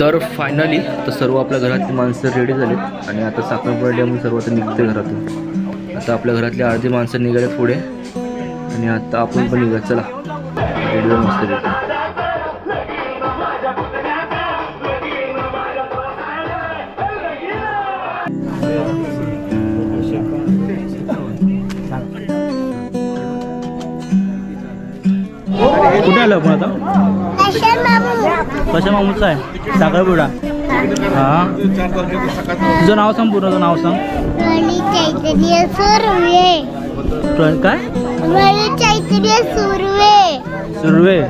तर फायनली तर सर्व आपल्या घरातली माणसं रेडी झाली आणि आता साखरपुडा डॅम सर्व आता निघते घरातून. आता आपल्या घरातली अर्धी माणसं निघाले पुढे आणि आता आपण पण निघा चला. रेडी मस्त. कुठे आलो आपण आता? कशा मामूचा आहे? साखरपुडा. हा. तुझं नाव सांग पूर्ण तुझं नाव सांग. काय? चैतन्य सुर्वे. सुर्वे.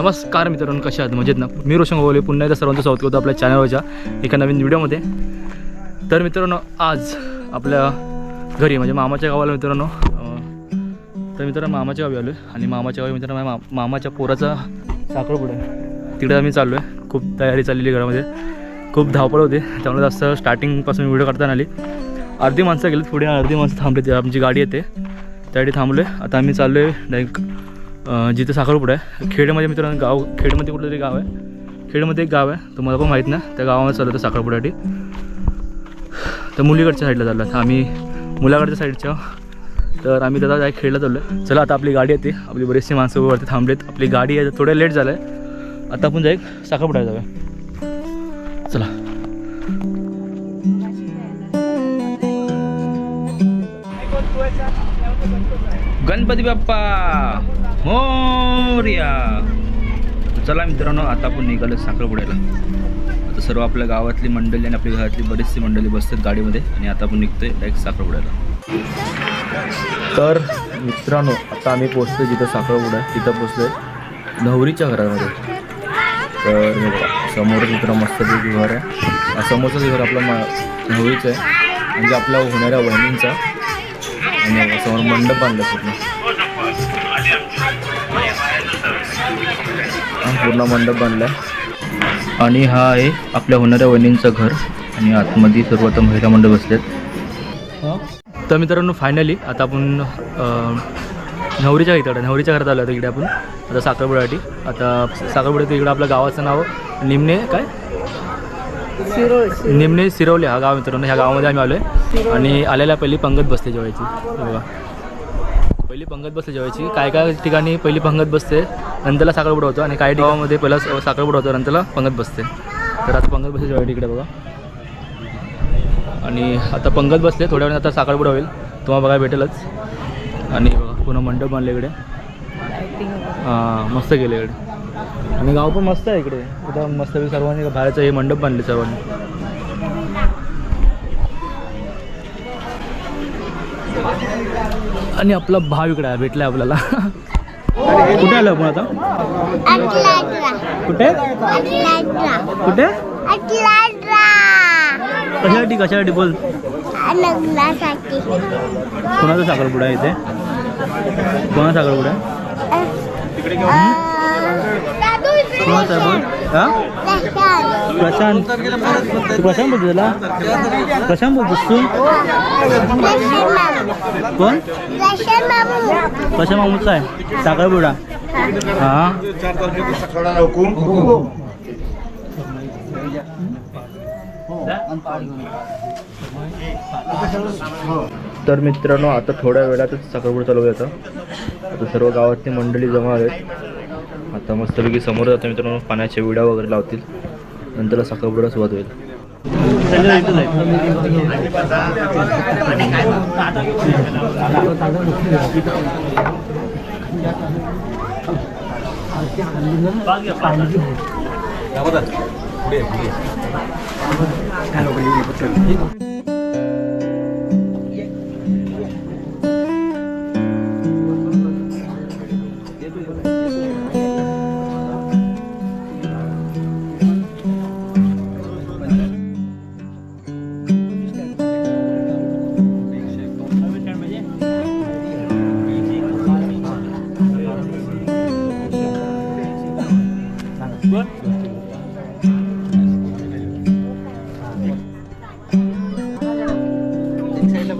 नमस्कार मित्रांनो कशा आहात? मजेत ना? मी रोशन गोवले पुन्हा एकदा सर्वांचं स्वागत करतो आपल्या चॅनलवरच्या एका नवीन व्हिडिओमध्ये. तर मित्रांनो आज आपल्या घरी म्हणजे मामाच्या गावाला मित्रांनो तर मित्रांनो मामाच्या गावी आलो आहे आणि मामाच्या गावी मित्रांनो मा मामाच्या पोराचा साखरपुडा आहे तिकडे आम्ही चाललो आहे खूप तयारी चाललेली घरामध्ये. खूप धावपळ होते. त्यामुळे जास्त स्टार्टिंगपासून व्हिडिओ काढताना आली. अर्धी माणसं गेलीत. पुढे अर्धी माणसं थांबली आमची गाडी येते. त्यासाठी थांबलो आहे आता आम्ही चाललो आहे डायरेक्ट जिथे साखरपुडा आहे. खेडमध्ये मित्रांनो गाव खेडमध्ये कुठलं तरी गाव आहे. खेडमध्ये एक गाव आहे. तुम्हाला पण माहीत ना त्या गावामध्ये चाललं होतं साखरपुड्यासाठी. तर मुलीकडच्या साईडला चाललं आम्ही मुलाकडच्या साईडच्या तर आम्ही दादा जाय खेळला चाललो आहे चला आता आपली गाडी येते. आपली बरेचशी माणसं वरती थांबलेत. आपली गाडी आहे थोडं लेट झालं आहे आता आपण जाईल साखरपुड्याला जाऊया. चला. गणपती बाप्पा! मोर्या. चला मित्रांनो आता आपण निघालो साखरपुड्याला. आता सर्व आपल्या गावातली मंडळी आणि आपल्या घरातली बरीचशी मंडळी बसतात गाडीमध्ये आणि आता आपण निघतोय डायरेक्ट साखरपुड्याला. तर मित्रांनो आता आम्ही पोचतोय जिथं साखरपुडा आहे तिथं पोचलोय नवरीच्या घरामध्ये. तर हे समोर मित्र मस्तपैकी घर आहे. समोरचं समोरचंच घर आपलं मा नवरीचं आहे. म्हणजे आपल्या होणाऱ्या वहिनींचा. आणि समोर मंडप बांधला पूर्ण. पूर्ण मंडप बनला आहे आणि हा आहे आपल्या होणाऱ्या वहिनींचं घर. आणि आतमध्ये सर्व आता महिला मंडप बसलेत. तर मित्रांनो फायनली आता आपण नवरीच्या इकडं नवरीच्या घरात आलो आता इकडे आपण. आता साखरपुड्यासाठी. आता साखरपुड्यात इकडं आपल्या गावाचं नाव निमणे काय? निमणे सिरवले हा गाव मित्रांनो. ह्या गावामध्ये आम्ही आलो आहे आणि आलेल्या पहिली पंगत बसते जेवायची. बघा. पहिली पंगत बसते जेवायची. काय काय ठिकाणी पहिली पंगत बसते नंतरला साखरपुडा बुडवतो आणि काही गावामध्ये पहिला साखर बुडवतो नंतरला पंगत बसते. तर आता पंगत बसते जेवायची इकडे बघा. आणि आता पंगत बसले थोड्या वेळाने आता साखरपुडा होईल. तुम्हाला बघायला भेटेलच. आणि बघा पुन्हा मंडप बांधले इकडे. हां मस्त गेले इकडे. आणि गाव पण मस्त आहे इकडे. आता मस्त सर्वांनी बाहेरचं हे मंडप बांधले सर्वांनी. आणि आपला भाव इकडे आहे भेटलाय आपल्याला. कुठे आलो आपण आता? कुठे? कुठे? कशासाठी कशासाठी बोल. कोणाचा साखरपुडा आहे इथे? कोणाचा साखरपुडा कोणाचा आहे बोल. हा? प्रशांत. तू प्रशांत बोलतो त्याला? प्रशांत बोलतोस तू कोण? कशा मामूचा आहे. साखरपुडा हा. तर मित्रांनो आता थोड्या वेळातच साखरपुडा चालू आहे आता. आता सर्व गावातली मंडळी जमा आहेत. आता मस्तपैकी समोर जातो मित्रांनो पाण्याच्या विडा वगैरे लावतील. नंतर साखरपुडा सुरुवात होईल. पुढे.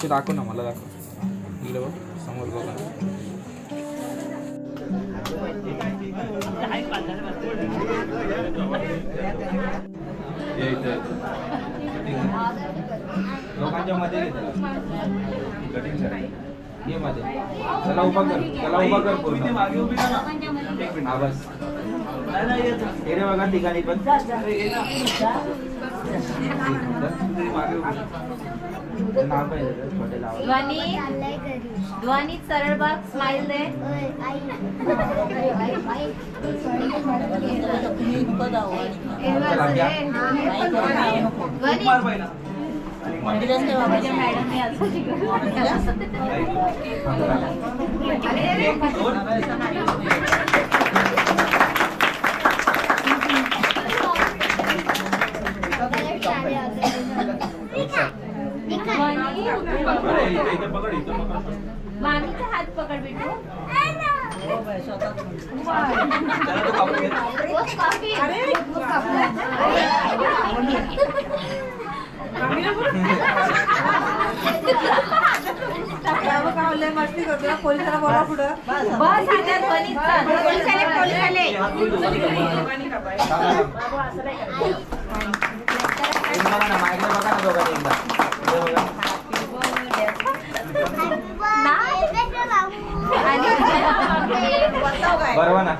असे दाखव ना मला दाखव. इकडे बघ समोर बघा. हे. लोकांच्या मध्ये. ये मध्ये. त्याला उभा कर. त्याला उभा कर पूर्ण. हा बस. बघा ठिकाणी पण ध्वनी ध्वनी सरळ बघ स्माइल दे. मॅडम त्याला तो कापून घे. बस आता ध्वनी चल. पोलीस आले, पोलीस आले. इकडे बघा ना, मागे बघा ना दोघांनी एकदा. इकडे बघा. आणि बरोबर ना.